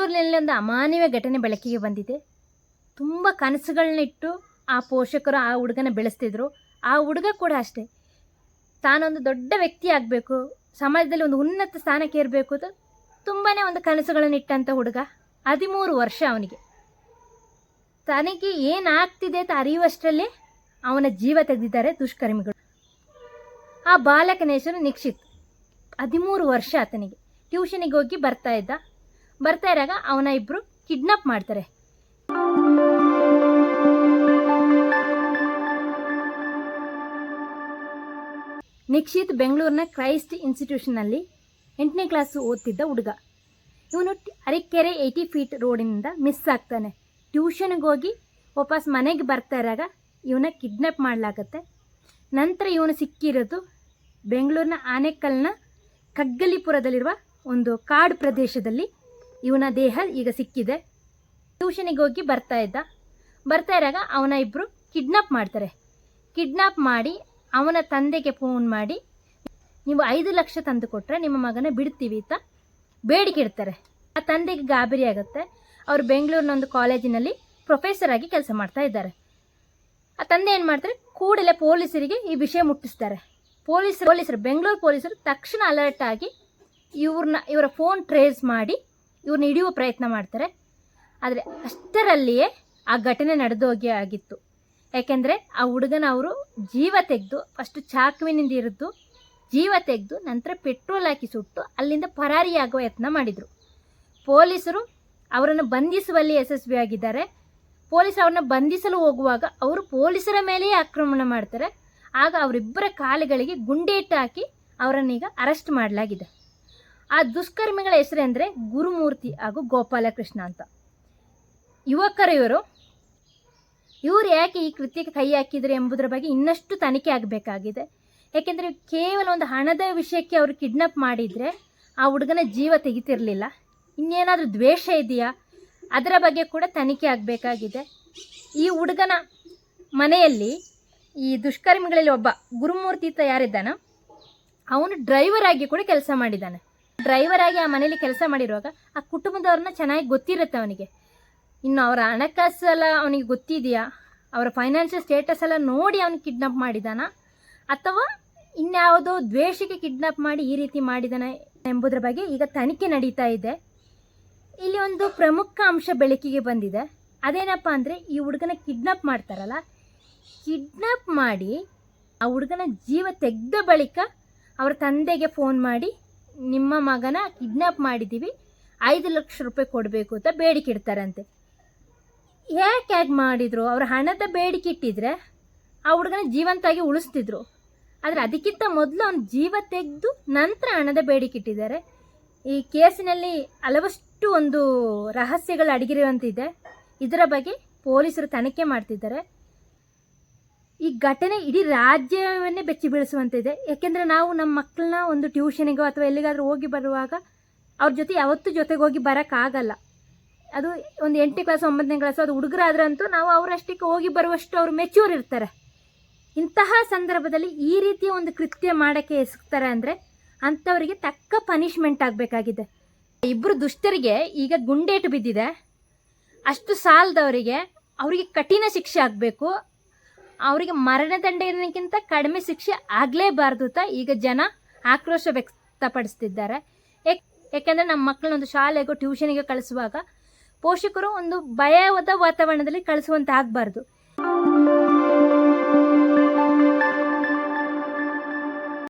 ಬೆಂಗಳೂರಿನಲ್ಲಿ ಒಂದು ಅಮಾನವೀಯ ಘಟನೆ ಬೆಳಕಿಗೆ ಬಂದಿದೆ. ತುಂಬ ಕನಸುಗಳನ್ನಿಟ್ಟು ಆ ಪೋಷಕರು ಆ ಹುಡುಗನ ಬೆಳೆಸ್ತಿದ್ರು. ಆ ಹುಡುಗ ಕೂಡ ಅಷ್ಟೇ. ತಾನೊಂದು ದೊಡ್ಡ ವ್ಯಕ್ತಿ ಆಗಬೇಕು, ಸಮಾಜದಲ್ಲಿ ಒಂದು ಉನ್ನತ ಸ್ಥಾನಕ್ಕೆ ಇರಬೇಕು ಅಂತ ತುಂಬಾ ಒಂದು ಕನಸುಗಳನ್ನು ಇಟ್ಟಂಥ ಹುಡುಗ. ಹದಿಮೂರು ವರ್ಷ ಅವನಿಗೆ. ತನಗೆ ಏನಾಗ್ತಿದೆ ಅಂತ ಅರಿಯುವಷ್ಟರಲ್ಲಿ ಅವನ ಜೀವ ತೆಗೆದಿದ್ದಾರೆ ದುಷ್ಕರ್ಮಿಗಳು. ಆ ಬಾಲಕನ ಹೆಸರು ನಿಕ್ಷಿತ್. ಹದಿಮೂರು ವರ್ಷ ಆತನಿಗೆ. ಟ್ಯೂಷನಿಗೆ ಹೋಗಿ ಬರ್ತಾ ಇದ್ದ. ಬರ್ತಾ ಇರಾಗ ಅವನ ಇಬ್ಬರು ಕಿಡ್ನಾಪ್ ಮಾಡ್ತಾರೆ. ನಿಕ್ಷಿತ್ ಬೆಂಗಳೂರಿನ ಕ್ರೈಸ್ಟ್ ಇನ್ಸ್ಟಿಟ್ಯೂಷನ್ನಲ್ಲಿ ಎಂಟನೇ ಕ್ಲಾಸು ಓದ್ತಿದ್ದ ಹುಡುಗ. ಇವನು ಅರಿಕೆರೆ ಅರಕೆರೆ ಏಯ್ಟಿ ಫೀಟ್ ರೋಡಿನಿಂದ ಮಿಸ್ ಆಗ್ತಾನೆ. ಟ್ಯೂಷನ್ಗೆ ಹೋಗಿ ವಾಪಸ್ ಮನೆಗೆ ಬರ್ತಾ ಇರಾಗ ಇವನ ಕಿಡ್ನಾಪ್ ಮಾಡಲಾಗತ್ತೆ. ನಂತರ ಇವನು ಸಿಕ್ಕಿರೋದು ಬೆಂಗಳೂರಿನ ಆನೆಕಲ್ನ ಕಗ್ಗಲಿಪುರದಲ್ಲಿರುವ ಒಂದು ಕಾಡು ಪ್ರದೇಶದಲ್ಲಿ ಇವನ ದೇಹ ಈಗ ಸಿಕ್ಕಿದೆ. ಟ್ಯೂಷನಿಗೆ ಹೋಗಿ ಬರ್ತಾ ಇದ್ದ. ಬರ್ತಾ ಇರಾಗ ಅವನ ಇಬ್ಬರು ಕಿಡ್ನಾಪ್ ಮಾಡ್ತಾರೆ. ಕಿಡ್ನಾಪ್ ಮಾಡಿ ಅವನ ತಂದೆಗೆ ಫೋನ್ ಮಾಡಿ, ನೀವು ಐದು ಲಕ್ಷ ತಂದು ಕೊಟ್ಟರೆ ನಿಮ್ಮ ಮಗನ ಬಿಡ್ತೀವಿ ಅಂತ ಬೇಡಿಕೆ ಇಡ್ತಾರೆ. ಆ ತಂದೆಗೆ ಗಾಬರಿ ಆಗುತ್ತೆ. ಅವರು ಬೆಂಗಳೂರಿನ ಒಂದು ಕಾಲೇಜಿನಲ್ಲಿ ಪ್ರೊಫೆಸರ್ ಆಗಿ ಕೆಲಸ ಮಾಡ್ತಾ ಇದ್ದಾರೆ. ಆ ತಂದೆ ಏನು ಮಾಡ್ತಾರೆ, ಕೂಡಲೇ ಪೊಲೀಸರಿಗೆ ಈ ವಿಷಯ ಮುಟ್ಟಿಸ್ತಾರೆ. ಪೊಲೀಸರು ಪೊಲೀಸರು, ಬೆಂಗಳೂರು ಪೊಲೀಸರು ತಕ್ಷಣ ಅಲರ್ಟ್ ಆಗಿ ಇವ್ರನ್ನ, ಇವರ ಫೋನ್ ಟ್ರೇಸ್ ಮಾಡಿ ಇವ್ರನ್ನ ಹಿಡಿಯುವ ಪ್ರಯತ್ನ ಮಾಡ್ತಾರೆ. ಆದರೆ ಅಷ್ಟರಲ್ಲಿಯೇ ಆ ಘಟನೆ ನಡೆದೋಗಿ ಆಗಿತ್ತು. ಯಾಕೆಂದರೆ ಆ ಹುಡುಗನ ಅವರು ಜೀವ ತೆಗೆದು ಫಸ್ಟು ಚಾಕುವಿನಿಂದ ಇರಿದು ಜೀವ ತೆಗೆದು ನಂತರ ಪೆಟ್ರೋಲ್ ಹಾಕಿ ಸುಟ್ಟು ಅಲ್ಲಿಂದ ಪರಾರಿಯಾಗುವ ಯತ್ನ ಮಾಡಿದರು. ಪೊಲೀಸರು ಅವರನ್ನು ಬಂಧಿಸುವಲ್ಲಿ ಯಶಸ್ವಿಯಾಗಿದ್ದಾರೆ ಪೊಲೀಸ್ ಅವ್ರನ್ನ ಬಂಧಿಸಲು ಹೋಗುವಾಗ ಅವರು ಪೊಲೀಸರ ಮೇಲೆಯೇ ಆಕ್ರಮಣ ಮಾಡ್ತಾರೆ. ಆಗ ಅವರಿಬ್ಬರ ಕಾಲುಗಳಿಗೆ ಗುಂಡೇಟು ಹಾಕಿ ಅವರನ್ನೀಗ ಅರೆಸ್ಟ್ ಮಾಡಲಾಗಿದೆ. ಆ ದುಷ್ಕರ್ಮಿಗಳ ಹೆಸರೆಂದರೆ ಗುರುಮೂರ್ತಿ ಹಾಗೂ ಗೋಪಾಲಕೃಷ್ಣ ಅಂತ. ಯುವಕರು ಇವರು. ಇವರು ಯಾಕೆ ಈ ಕೃತ್ಯಕ್ಕೆ ಕೈ ಹಾಕಿದ್ರು ಎಂಬುದರ ಬಗ್ಗೆ ಇನ್ನಷ್ಟು ತನಿಖೆ ಆಗಬೇಕಾಗಿದೆ. ಯಾಕೆಂದರೆ ಕೇವಲ ಒಂದು ಹಣದ ವಿಷಯಕ್ಕೆ ಅವರು ಕಿಡ್ನಾಪ್ ಮಾಡಿದರೆ ಆ ಹುಡುಗನ ಜೀವ ತೆಗಿತಿರಲಿಲ್ಲ. ಇನ್ನೇನಾದರೂ ದ್ವೇಷ ಇದೆಯಾ? ಅದರ ಬಗ್ಗೆ ಕೂಡ ತನಿಖೆ ಆಗಬೇಕಾಗಿದೆ. ಈ ಹುಡುಗನ ಮನೆಯಲ್ಲಿ ಈ ದುಷ್ಕರ್ಮಿಗಳಲ್ಲಿ ಒಬ್ಬ ಗುರುಮೂರ್ತಿ ಅಂತ ಅವನು ಡ್ರೈವರ್ ಆಗಿ ಕೂಡ ಕೆಲಸ ಮಾಡಿದ್ದಾನೆ. ಡ್ರೈವರ್ ಆಗಿ ಆ ಮನೇಲಿ ಕೆಲಸ ಮಾಡಿರುವಾಗ ಆ ಕುಟುಂಬದವ್ರನ್ನ ಚೆನ್ನಾಗಿ ಗೊತ್ತಿರುತ್ತೆ ಅವನಿಗೆ. ಇನ್ನು ಅವರ ಹಣಕಾಸು ಎಲ್ಲ ಅವನಿಗೆ ಗೊತ್ತಿದೆಯಾ? ಅವರ ಫೈನಾನ್ಷಿಯಲ್ ಸ್ಟೇಟಸ್ ಎಲ್ಲ ನೋಡಿ ಅವನು ಕಿಡ್ನಾಪ್ ಮಾಡಿದಾನ? ಅಥವಾ ಇನ್ಯಾವುದೋ ದ್ವೇಷಕ್ಕೆ ಕಿಡ್ನಾಪ್ ಮಾಡಿ ಈ ರೀತಿ ಮಾಡಿದಾನ ಎಂಬುದರ ಬಗ್ಗೆ ಈಗ ತನಿಖೆ ನಡೀತಾ ಇದೆ. ಇಲ್ಲಿ ಒಂದು ಪ್ರಮುಖ ಅಂಶ ಬೆಳಕಿಗೆ ಬಂದಿದೆ. ಅದೇನಪ್ಪ ಅಂದರೆ ಈ ಹುಡುಗನ ಕಿಡ್ನಾಪ್ ಮಾಡ್ತಾರಲ್ಲ? ಕಿಡ್ನಾಪ್ ಮಾಡಿ ಆ ಹುಡುಗನ ಜೀವ ತೆಗೆದ ಬಳಿಕ ಅವರ ತಂದೆಗೆ ಫೋನ್ ಮಾಡಿ ನಿಮ್ಮ ಮಗನ ಕಿಡ್ನಾಪ್ ಮಾಡಿದ್ದೀವಿ ಐದು ಲಕ್ಷ ರೂಪಾಯಿ ಕೊಡಬೇಕು ಅಂತ ಬೇಡಿಕೆ ಇಡ್ತಾರಂತೆ. ಯಾಕೆ ಯಾಕೆ ಮಾಡಿದರು? ಅವ್ರ ಹಣದ ಬೇಡಿಕೆ ಇಟ್ಟಿದ್ರೆ ಆ ಹುಡುಗನ ಜೀವಂತಾಗಿ ಉಳಿಸ್ತಿದ್ರು. ಆದರೆ ಅದಕ್ಕಿಂತ ಮೊದಲು ಅವ್ನ ಜೀವ ತೆಗೆದು ನಂತರ ಹಣದ ಬೇಡಿಕೆ ಇಟ್ಟಿದ್ದಾರೆ. ಈ ಕೇಸಿನಲ್ಲಿ ಹಲವಷ್ಟು ಒಂದು ರಹಸ್ಯಗಳು ಅಡಗಿರುವಂತಿದೆ. ಇದರ ಬಗ್ಗೆ ಪೊಲೀಸರು ತನಿಖೆ ಮಾಡ್ತಿದ್ದಾರೆ. ಈ ಘಟನೆ ಇಡೀ ರಾಜ್ಯವನ್ನೇ ಬೆಚ್ಚಿ ಬೀಳಿಸುವಂತಿದೆ. ಯಾಕೆಂದರೆ ನಾವು ನಮ್ಮ ಮಕ್ಕಳನ್ನ ಒಂದು ಟ್ಯೂಷನಿಗೋ ಅಥವಾ ಎಲ್ಲಿಗಾದರೂ ಹೋಗಿ ಬರುವಾಗ ಅವ್ರ ಜೊತೆ ಯಾವತ್ತೂ ಜೊತೆಗೆ ಹೋಗಿ ಬರೋಕ್ಕಾಗಲ್ಲ. ಅದು ಒಂದು ಎಂಟನೇ ಕ್ಲಾಸ್, ಒಂಬತ್ತನೇ ಕ್ಲಾಸ್ ಅದು ಹುಡುಗರಾದ್ರಂತೂ ನಾವು ಅವರಷ್ಟಕ್ಕೆ ಹೋಗಿ ಬರುವಷ್ಟು ಅವರು ಮೆಚೂರ್ ಇರ್ತಾರೆ. ಇಂತಹ ಸಂದರ್ಭದಲ್ಲಿ ಈ ರೀತಿಯ ಒಂದು ಕೃತ್ಯ ಮಾಡೋಕ್ಕೆ ಎಸಗ್ತಾರೆ ಅಂದರೆ ಅಂಥವರಿಗೆ ತಕ್ಕ ಪನಿಷ್ಮೆಂಟ್ ಆಗಬೇಕಾಗಿದೆ. ಇಬ್ಬರು ದುಷ್ಟರಿಗೆ ಈಗ ಗುಂಡೇಟು ಬಿದ್ದಿದೆ. ಅಷ್ಟು ಸಾಲದವರಿಗೆ ಅವರಿಗೆ ಕಠಿಣ ಶಿಕ್ಷೆ ಆಗಬೇಕು. ಅವರಿಗೆ ಮರಣದಂಡನೆಗಿಂತ ಕಡಿಮೆ ಶಿಕ್ಷೆ ಆಗಲೇಬಾರ್ದು ಅಂತ ಈಗ ಜನ ಆಕ್ರೋಶ ವ್ಯಕ್ತಪಡಿಸ್ತಿದ್ದಾರೆ. ಯಾಕೆಂದ್ರೆ ನಮ್ಮ ಮಕ್ಕಳನ್ನ ಒಂದು ಶಾಲೆಗೋ ಟ್ಯೂಷನಿಗೆ ಕಳಿಸುವಾಗ ಪೋಷಕರು ಒಂದು ಭಯವಾದ ವಾತಾವರಣದಲ್ಲಿ ಕಳಿಸುವಂತೆ ಆಗಬಾರ್ದು.